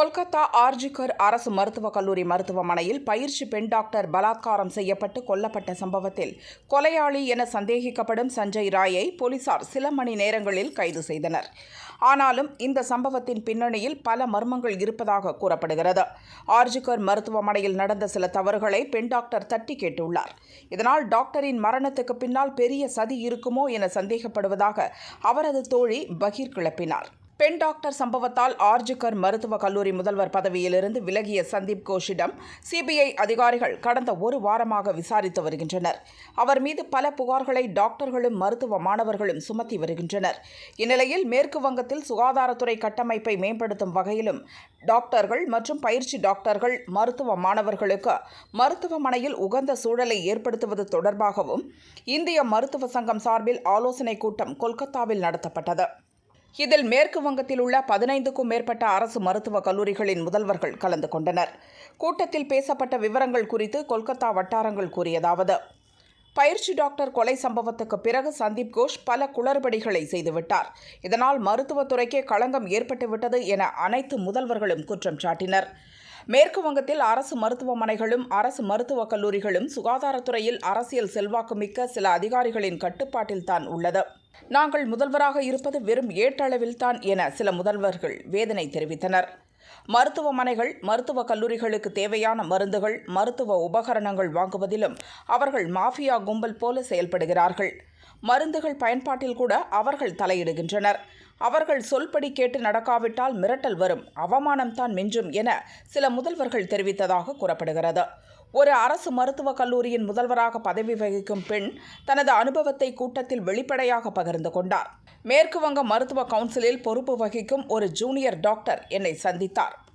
கொல்கத்தா ஆர்ஜிகர் அரசு மருத்துவக் கல்லூரி மருத்துவமனையில் பயிற்சி பெண் டாக்டர் பலாத்காரம் செய்யப்பட்டு கொல்லப்பட்ட சம்பவத்தில் கொலையாளி என சந்தேகிக்கப்படும் சஞ்சய் ராயை போலீசார் சில மணி நேரங்களில் கைது செய்தனர். ஆனாலும் இந்த சம்பவத்தின் பின்னணியில் பல மர்மங்கள் இருப்பதாக கூறப்படுகிறது. ஆர்ஜிகர் மருத்துவமனையில் நடந்த சில தவறுகளை பெண் டாக்டர் தட்டி கேட்டுள்ளார். இதனால் டாக்டரின் மரணத்துக்கு பின்னால் பெரிய சதி இருக்குமோ என சந்தேகப்படுவதாக அவரது தோழி பகீர் கிளப்பினார். பெண் டாக்டர் சம்பவத்தால் ஆர்ஜிகர் மருத்துவக் கல்லூரி முதல்வர் பதவியிலிருந்து விலகிய சந்தீப் கோஷிடம் சிபிஐ அதிகாரிகள் கடந்த ஒரு வாரமாக விசாரித்து வருகின்றனர். அவர் மீது பல புகார்களை டாக்டர்களும் மருத்துவ மாணவர்களும் சுமத்தி வருகின்றனர். இந்நிலையில் மேற்கு வங்கத்தில் சுகாதாரத்துறை கட்டமைப்பை மேம்படுத்தும் வகையிலும் டாக்டர்கள் மற்றும் பயிற்சி டாக்டர்கள் மருத்துவ மாணவர்களுக்கு மருத்துவமனையில் உகந்த சூழலை ஏற்படுத்துவது தொடர்பாகவும் இந்திய மருத்துவ சங்கம் சார்பில் ஆலோசனைக் கூட்டம் கொல்கத்தாவில் நடத்தப்பட்டது. இதில் மேற்கு வங்கத்தில் உள்ள பதினைந்துக்கும் மேற்பட்ட அரசு மருத்துவக் கல்லூரிகளின் முதல்வர்கள் கலந்து கொண்டனர். கூட்டத்தில் பேசப்பட்ட விவரங்கள் குறித்து கொல்கத்தா வட்டாரங்கள் கூறியதாவது பயிற்சி டாக்டர் கொலை சம்பவத்துக்கு பிறகு சந்தீப் கோஷ் பல குளறுபடிகளை செய்துவிட்டார். இதனால் மருத்துவத்துறைக்கே களங்கம் ஏற்பட்டுவிட்டது என அனைத்து முதல்வர்களும் குற்றம் சாட்டினர். மேற்கு வங்கத்தில் அரசு மருத்துவமனைகளும் அரசு மருத்துவக் கல்லூரிகளும் சுகாதாரத்துறையில் அரசியல் செல்வாக்குமிக்க சில அதிகாரிகளின் கட்டுப்பாட்டில் தான் உள்ளது. நாங்கள் முதல்வராக இருப்பது வெறும் ஏட்டளவில்தான் என சில முதல்வர்கள் வேதனை தெரிவித்தனர். மருத்துவமனைகள் மருத்துவக் கல்லூரிகளுக்கு தேவையான மருந்துகள் மருத்துவ உபகரணங்கள் வாங்குவதிலும் அவர்கள் மாஃபியா கும்பல் போல செயல்படுகிறார்கள். மருந்துகள் பயன்பாட்டில் கூட அவர்கள் தலையிடுகின்றனர். அவர்கள் சொல்படி கேட்டு நடக்காவிட்டால் மிரட்டல் வரும். அவமானம்தான் மிஞ்சும் என சில முதல்வர்கள் தெரிவித்ததாக கூறப்படுகிறது. ஒரு அரசு மருத்துவக் கல்லூரியின் முதல்வராக பதவி வகிக்கும் பெண் தனது அனுபவத்தை கூட்டத்தில் வெளிப்படையாக பகிர்ந்து கொண்டார். மேற்கு வங்க மருத்துவ கவுன்சிலில் பொறுப்பு வகிக்கும் ஒரு ஜூனியர் டாக்டர் என்னை சந்தித்தார்.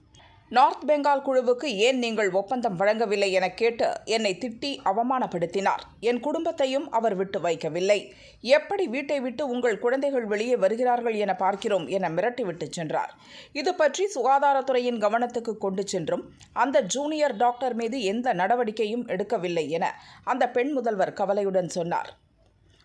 நார்த் பெங்கால் குழுவுக்கு ஏன் நீங்கள் ஒப்பந்தம் வழங்கவில்லை என கேட்டு என்னை திட்டி அவமானப்படுத்தினார். என் குடும்பத்தையும் அவர் விட்டு வைக்கவில்லை. எப்படி வீட்டை விட்டு உங்கள் குழந்தைகள் வெளியே வருகிறார்கள் என பார்க்கிறோம் என மிரட்டிவிட்டு சென்றார். இது பற்றி சுகாதாரத்துறையின் கவனத்துக்கு கொண்டு சென்றும் அந்த ஜூனியர் டாக்டர் மீது எந்த நடவடிக்கையும் எடுக்கவில்லை என அந்த பெண் முதல்வர் கவலையுடன் சொன்னார்.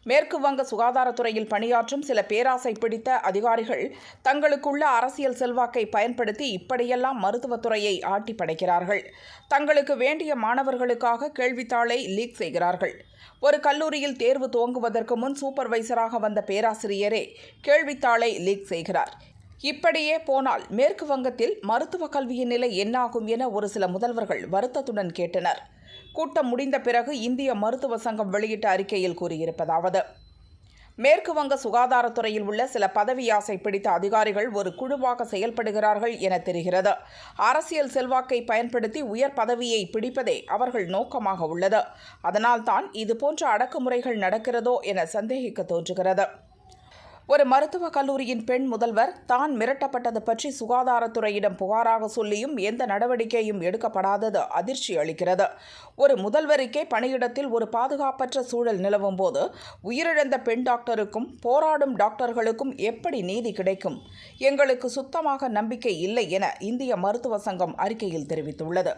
மேற்கு வங்க சுகாதாரத்துறையில் பணியாற்றும் சில பேராசை பிடித்த அதிகாரிகள் தங்களுக்குள்ள அரசியல் செல்வாக்கை பயன்படுத்தி இப்படியெல்லாம் மருத்துவத்துறையை ஆட்டி படைக்கிறார்கள். தங்களுக்கு வேண்டிய மாணவர்களுக்காக கேள்வித்தாளை லீக் செய்கிறார்கள். ஒரு கல்லூரியில் தேர்வு துவங்குவதற்கு முன் சூப்பர்வைசராக வந்த பேராசிரியரே கேள்வித்தாளை லீக் செய்கிறார். இப்படியே போனால் மேற்கு வங்கத்தில் மருத்துவ கல்வியின் நிலை என்னாகும் என ஒரு சில முதல்வர்கள் வருத்தத்துடன் கேட்டனர். கூட்டம் முடிந்த பிறகு இந்திய மருத்துவ சங்கம் வெளியிட்ட அறிக்கையில் கூறியிருப்பதாவது மேற்கு வங்க சுகாதாரத்துறையில் உள்ள சில பதவி ஆசை பிடித்த அதிகாரிகள் ஒரு குழுவாக செயல்படுகிறார்கள் என தெரிகிறது. அரசியல் செல்வாக்கை பயன்படுத்தி உயர் பதவியை பிடிப்பதே அவர்கள் நோக்கமாக உள்ளது. அதனால்தான் இதுபோன்ற அடக்குமுறைகள் நடக்கிறதோ என சந்தேகிக்க தோன்றுகிறது. ஒரு மருத்துவக் கல்லூரியின் பெண் முதல்வர் தான் மிரட்டப்பட்டது பற்றி சுகாதாரத்துறையிடம் புகாராக சொல்லியும் எந்த நடவடிக்கையும் எடுக்கப்படாதது அதிர்ச்சி அளிக்கிறது. ஒரு முதல்வருக்கே பணியிடத்தில் ஒரு பாதுகாப்பற்ற சூழல் நிலவும் போது உயிரிழந்த பெண் டாக்டருக்கும் போராடும் டாக்டர்களுக்கும் எப்படி நீதி கிடைக்கும்? எங்களுக்கு சுத்தமாக நம்பிக்கை இல்லை என இந்திய மருத்துவ சங்கம் அறிக்கையில் தெரிவித்துள்ளது.